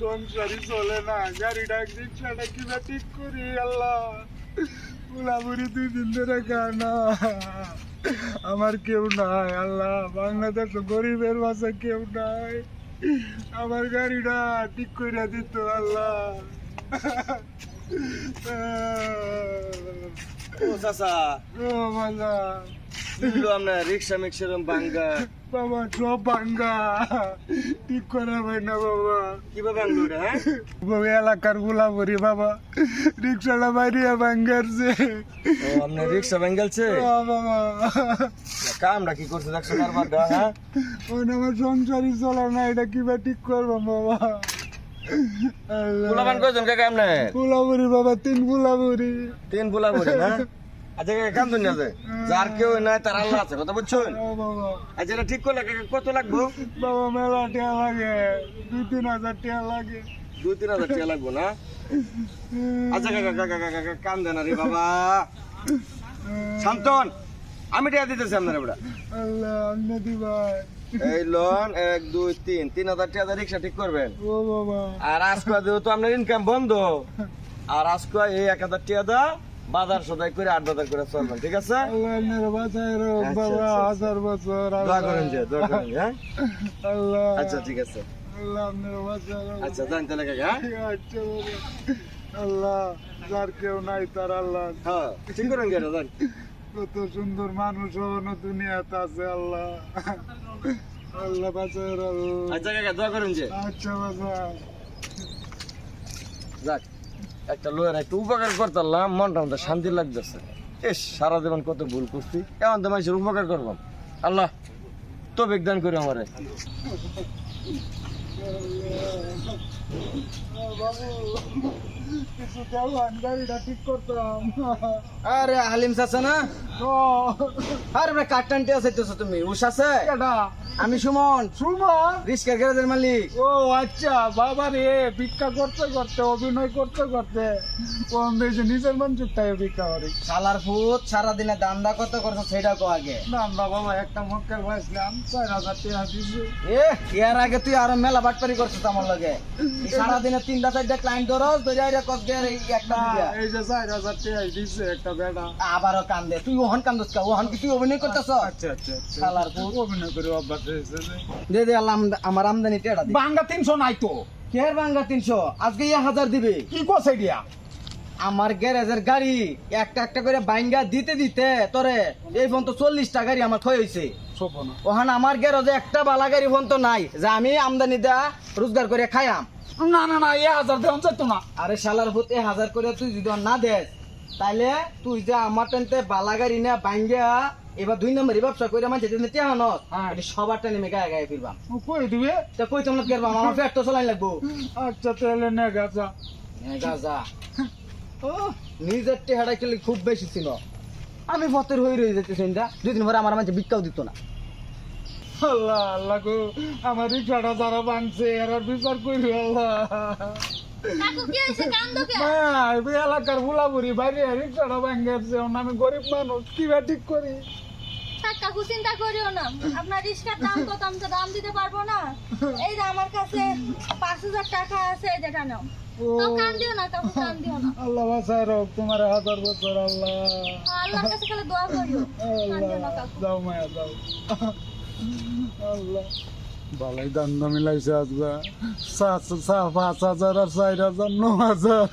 সংসারই চলে না গাড়িটা রিক্সাটা কিবা ঠিক করি আল্লাহ। পুলাপুরি দুই দিন ধরে গানা। আমার কেউ নাই আল্লাহ। বাংলাদেশ গরিবের বাসা কেউ নাই। আমার গাড়িটা ঠিক করে দিত আল্লাহ। ও চাচা। ও বাবা রিক্সা মিক্সারম বাঙ্গা। বাবা সব ভাঙ্গা ঠিক করা না বাবা। কীভাবে রে হ্যাঁ? বাবা এলাকার বাবা। রিক্সাটা বাইরে ভাঙ্গারছে ও আপনার রিক্সা ভাঙ্গালছে ও বাবা। কামটা কি করছে? দেখছ কারবার হ্যাঁ? ওই আমার সংসারই চলে না এটা কিবা ঠিক করব বাবা? পোলাপান কয়জন কাকা বাবা তিন গুলাবরি তিন পোলা বলি না? আচ্ছা আছে। যার কেউ নাই তার আল্লাহ আছে কথা বুঝছেন? ও আচ্ছা এটা ঠিক করলে কত লাগবো? বাবা মেলা টিয়া লাগে। দুই তিন হাজার টিয়া লাগে। দুই তিন হাজার টাকা লাগবো না? আচ্ছা কাকা কাকা কাকা কাকা কাম দেন রে বাবা। শান্তন আমি টাকা দিতেছি আপনার এবার আল্লাহ আন্না দিবাই এই লোন এক দুই তিন তিন হাজার টাকা রিক্সা ঠিক করবেন। আর আজকে যেহেতু আপনার ইনকাম বন্ধ আর আজকে এই এক হাজার টাকা দা বাজার সদাই করে আট বাজার করে চলবেন ঠিক আছে? আচ্ছা, বাবা আচ্ছা, আচ্ছা। হাজার বছর দোয়া করেন যে দোয়া করেন হ্যাঁ? আল্লাহ। আচ্ছা ঠিক আছে। আচ্ছা জান তাহলে কাকা হ্যাঁ? আল্লাহ যার কেউ নাই তার আল্লাহ হ্যাঁ ঠিক করেন গেটা জান কত সুন্দর মানুষ হনো দুনিয়াতে আছে আল্লাহ। আল্লাহ বাঁচায় রো আচ্ছা কাকা দোয়া করেন যে। আচ্ছা যাক। একটা লোয়ের একটু উপকার করতাম মনটা আমাদের শান্তি লাগতেছে। এস সারা জীবন কত ভুল করছি। এমন তো মানুষের উপকার করবাম আল্লাহ তো বিজ্ঞান করে আমারে। আরে হালিম চাচা না? আরে ভাই কাটটানতে আছে তুমি উষ আছে? আমি সুমন। সুমন? রিস্কার গ্যারেজের মালিক। ও আচ্ছা বাবা রে ভিক্ষা করতে করতে অভিনয় করতে করতে। কম বেশি নিজের মন চুক্তায় ভিক্ষা করি? শালার ফুট সারাদিনে দান্দা কত করছ সেটা কো আগে। না বাবা একটা মক্কেল বসলাম চার হাজার টাকা দিছি। এ এর আগে তুই আরও মেলা বাটপারি করছিস আমার লগে। সারাদিনে তিনটা চারটা ক্লায়েন্ট ধরস ধরে আইরা কস গে এই একটা এই যে চার হাজার টাকা দিছে একটা বেড়া। আবারও কান্দে। তুই ওহন কান্দস কা? ওহন কি তুই অভিনয় করতেছ আচ্ছা আচ্ছা আচ্ছা। শালার পুত। অভিনয় করে অভ্যাস। দে দে আল্লাহ আমদা- আমার আমদানি টেড়া দি। বাঙ্গা তিনশো নাই তো। কের বাঙ্গা তিনশো? আজকে এক হাজার দিবে। কি করছে দিয়া আমার গ্যারেজের গাড়ি একটা একটা করে বাইঙ্গা দিতে দিতে তোরে এই পর্যন্ত চল্লিশটা গাড়ি আমার থই হয়েছে ওখান আমার গ্যারেজে একটা বালা গাড়ি পর্যন্ত নাই। যে আমি আমদানি দেয়া রোজগার করে খাইয়াম। না না না এ হাজার দেওয়া যেত না। আরে শালার হতে হাজার করে তুই যদি না দেস তাইলে তুই যে আমার টেনতে বালা গাড়ি না বাইঙ্গা এবার দুই নম্বরই ব্যবসা করে আমার যেতে নিতে হানত হ্যাঁ। সবার টেনে মেয়ে গায়ে গায়ে ফিরবাম। কই দিবে? তা কই তোমরা কি করবাম আমার পেট তো চলাই লাগবো। আচ্ছা তাহলে নে গাছা গাজা ও। নিজের টেহারা খেলে খুব বেশি ছিল। আমি ফতের হয়ে রয়ে যেতেছি না। দুই দিন পরে আমার মাঝে ভিক্ষাও দিত না। আল্লাহ আল্লাহ গো আমার রিক্সাটা যারা বানছে এরা বিচার করি আল্লাহ। এলাকার বুলাবুরি বাইরে রিক্সাটা ভাঙ্গেছে আমি গরিব মানুষ কিবা ঠিক করি? কাকু চিন্তা করিও না। আপনার রিক্সার দাম কত? আমি তো দাম দিতে পারব না। এই যে আমার কাছে পাঁচ হাজার টাকা আছে এই যেটা নাও। আল্লাহ বাসায় রোগ তোমার হাজার বছর আল্লাহ। আল্লাহর কাছে খালি দোয়া করিও। আল্লাহ যাও মায়া যাও। আল্লাহ। ভালোই দাম মিলাইছে আসবে সাত পাঁচ হাজার আর চার হাজার ন হাজার।